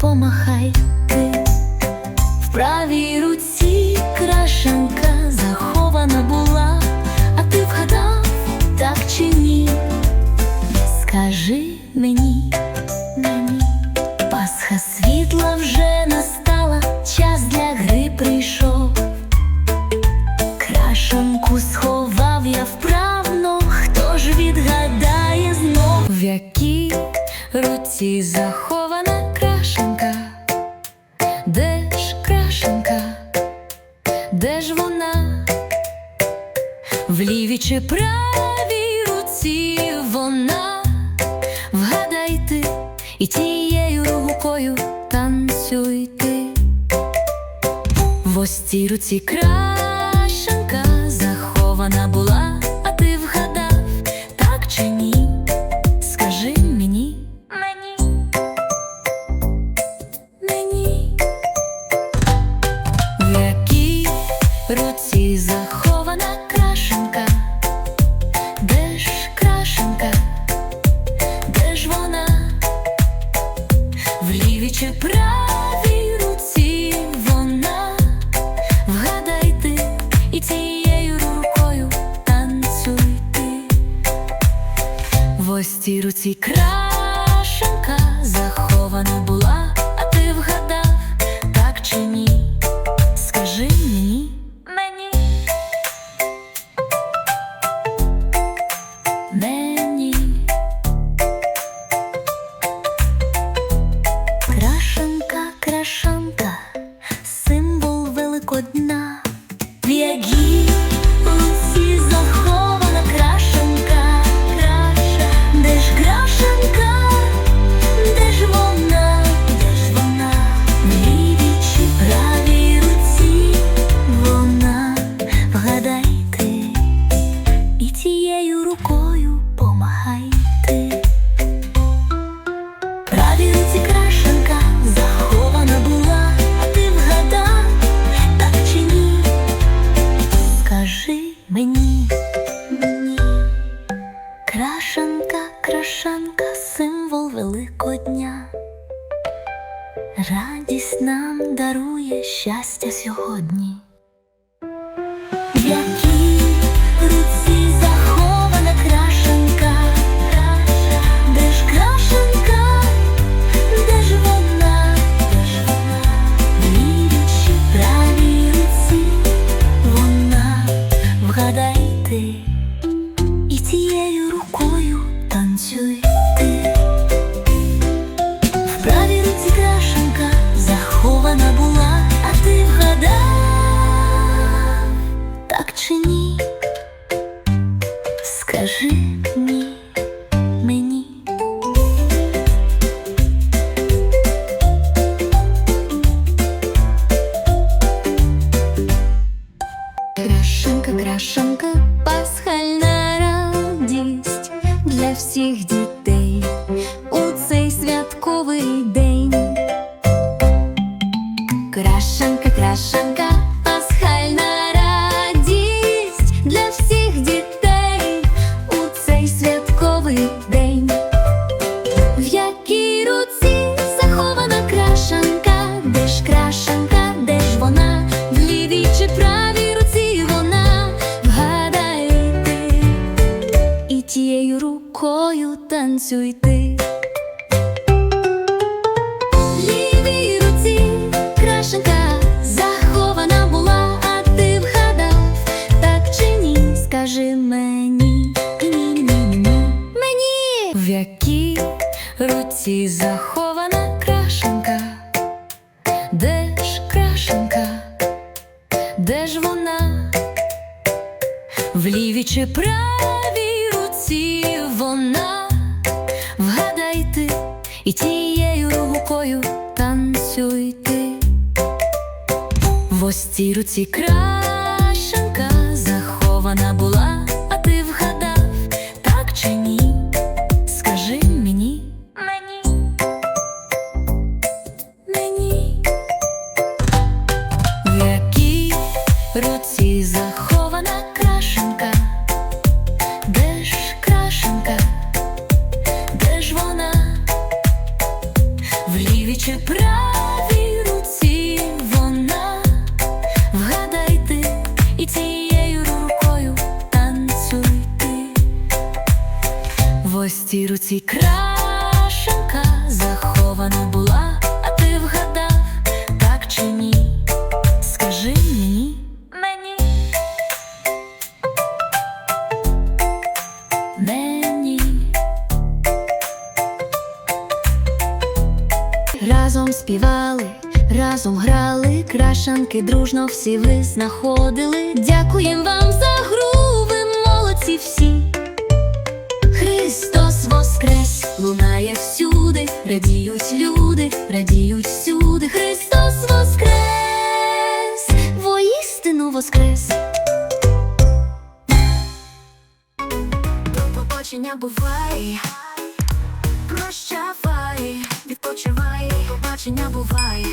помахай ти. В правій руці крашенка захована була, а ти вгадав, так чи ні? Скажи мені, Пасха світла вже настала, час для гри прийшов. Крашенку сховав я вправно, хто ж відгадає знов, в якій руці крашенка, де ж крашенка, де ж вона? В лівій чи правій руці вона, вгадайте, і тією рукою танцюйте. В ось цій руці крашенка Цій руці крашенка щастя сьогодні. В руці захована крашенка, де ж крашенка, де ж вона, де ж вона, в лівій чи правій руці вона, вгадайте, і тією рукою танцюйте. Скажи ні мені. Крашенка, крашенка, пасхальна радість для всіх дітей у цей святковий день. Рукою танцюйте. В лівій руці крашенка захована була, а ти вгадав, так чи ні? Скажи мені, мені, мені, мені, в якій руці захована крашенка, де ж крашенка, де ж вона? В лівій чи правій руці вона, і тією рукою танцюйте. В ось цій руці крашенка правій руці вона вгадайте і цією рукою танцюйте, в ось цій руці крашенка захована заховано. Співали, разом грали, крашанки дружно всі ви знаходили. Дякуєм вам за гру, ви молодці всі. Христос воскрес, лунає всюди, радіють люди, радіють всюди. Христос воскрес, воістину воскрес. Побачення бувай, прощавай, відпочивай, побачення бувай.